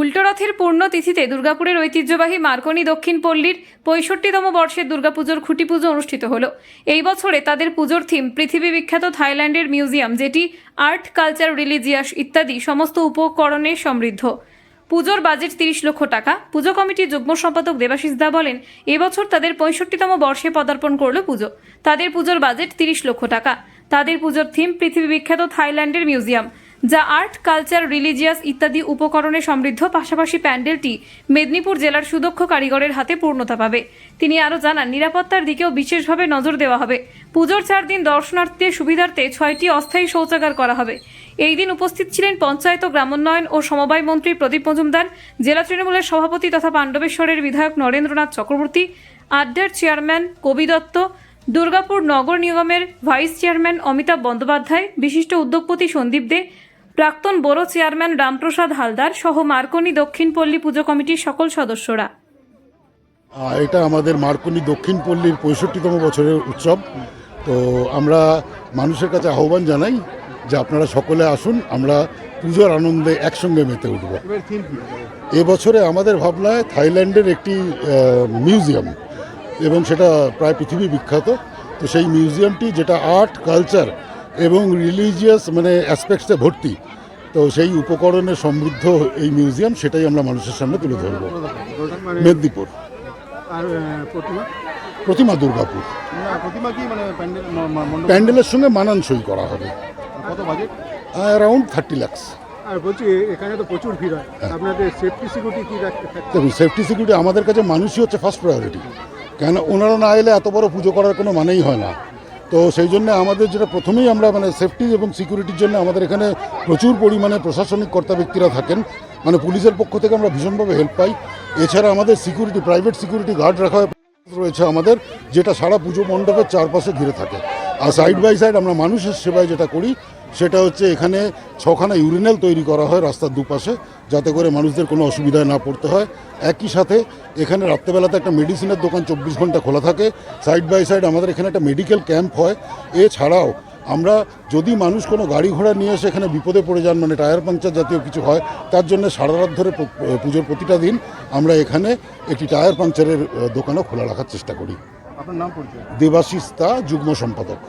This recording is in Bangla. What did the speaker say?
উল্টোরথের পূর্ণতিথিতে দুর্গাপুরের ঐতিহ্যবাহী মার্কনি দক্ষিণ পল্লীর পঁয়ষট্টিতম বর্ষের দুর্গাপুজোর খুঁটি পুজো অনুষ্ঠিত হলো। এই বছরে তাদের পুজোর থিম পৃথিবী বিখ্যাত থাইল্যান্ডের মিউজিয়াম, যেটি আর্ট, কালচার, রিলিজিয়াস ইত্যাদি সমস্ত উপকরণে সমৃদ্ধ। পুজোর বাজেট তিরিশ লক্ষ টাকা। পুজো কমিটির যুগ্ম সম্পাদক দেবাশিস দা বলেন, এবছর তাদের পঁয়ষট্টিতম বর্ষে পদার্পণ করল পুজো। তাদের পুজোর বাজেট তিরিশ লক্ষ টাকা। তাদের পুজোর থিম পৃথিবী বিখ্যাত থাইল্যান্ডের মিউজিয়াম। যা আর্ট, কালচার, রিলিজিয়াস ইত্যাদি উপকরণে সমৃদ্ধ, পাশাপাশি প্যান্ডেলটি মেদিনীপুর জেলার সুদক্ষ কারিগরের হাতে পূর্ণতা পাবে। তিনি আরও জানান, নিরাপত্তার দিকেও বিশেষভাবে নজর দেওয়া হবে। পুজোর চার দিন দর্শনার্থীদের সুবিধার্থে ছয়টি অস্থায়ী শৌচাগার করা হবে। এই দিন উপস্থিত ছিলেন পঞ্চায়েত ও গ্রামোন্নয়ন ও সমবায় মন্ত্রী প্রদীপ মজুমদার, জেলা তৃণমূলের সভাপতি তথা পাণ্ডবেশ্বরের বিধায়ক নরেন্দ্রনাথ চক্রবর্তী, আড্ডার চেয়ারম্যান কবি দত্ত, দুর্গাপুর নগর নিগমের ভাইস চেয়ারম্যান অমিতাভ বন্দ্যোপাধ্যায়, বিশিষ্ট উদ্যোগপতি সন্দীপ দে প্রাক্তন বড় চেয়ারম্যান রামপ্রসাদ হালদার সহ মার্কনি দক্ষিণ পল্লী পুজো কমিটির সকল সদস্যরা। এটা আমাদের মার্কনি দক্ষিণ পল্লীর পঁয়ষট্টিতম বছরের উৎসব। তো আমরা মানুষের কাছে আহ্বান জানাই যে আপনারা সকলে আসুন আমরা পুজোর আনন্দে একসঙ্গে মেতে উঠব। এবছরে আমাদের ভাবনায় থাইল্যান্ডের একটি মিউজিয়াম এবং সেটা প্রায় পৃথিবী বিখ্যাত। তো সেই মিউজিয়ামটি যেটা আর্ট কালচার এবং রিলিজিয়াস মানে অ্যাসপেক্টসে ভর্তি। তো সেই উপকরণে সমৃদ্ধ এই মিউজিয়াম সেটাই আমরা মানুষের সামনে তুলে ধরব। মেদিনীপুর। আর প্রতিমা? প্রতিমা দুর্গাপুর। প্রতিমা কি মানে প্যান্ডেলের সঙ্গে মানানসই করা হবে। কত বাজেট অ্যারাউন্ড থার্টি ল্যাক্স আর বলছি এখানে তো প্রচুর ভিড় হয়। আপনাদের সেফটি সিকিউরিটি কি রাখতে দেখুন সেফটি সিকিউরিটি আমাদের কাছে মানুষই হচ্ছে ফার্স্ট প্রায়োরিটি কেন ওনারা না এলে এত বড় পুজো করার কোনো মানেই হয় না। তো সেই জন্য আমাদের যেটা প্রথমেই আমরা মানে সেফটি এবং সিকিউরিটির জন্য আমাদের এখানে প্রচুর পরিমাণে প্রশাসনিক কর্তা ব্যক্তিরা থাকেন। মানে পুলিশের পক্ষ থেকে আমরা ভীষণভাবে হেল্প পাই। এছাড়া আমাদের সিকিউরিটি প্রাইভেট সিকিউরিটি গার্ড রাখা রয়েছে আমাদের, যেটা সারা পুজো মণ্ডপের চারপাশে ঘিরে থাকে। আর সাইড বাই সাইড আমরা মানুষের সেবায় যেটা করি, সেটা হচ্ছে এখানে ছখানা ইউরিনাল তৈরি করা হয় রাস্তার দুপাশে, যাতে করে মানুষদের কোনো অসুবিধায় না পড়তে হয়। একই সাথে এখানে রাত্রেবেলাতে একটা মেডিসিনের দোকান চব্বিশ ঘণ্টা খোলা থাকে। সাইড বাই সাইড আমাদের এখানে একটা মেডিকেল ক্যাম্প হয়। এছাড়াও আমরা যদি মানুষ কোনো গাড়ি ঘোড়া নিয়ে এসে এখানে বিপদে পড়ে যান মানে টায়ার পাংচার জাতীয় কিছু হয়, তার জন্য সারা রাত ধরে পুজোর প্রতিটা দিন আমরা এখানে একটি টায়ার পাংচারের দোকানও খোলা রাখার চেষ্টা করি। আপনার নাম পরিচয়? দেবাশিস তা যুগ্ম সম্পাদক।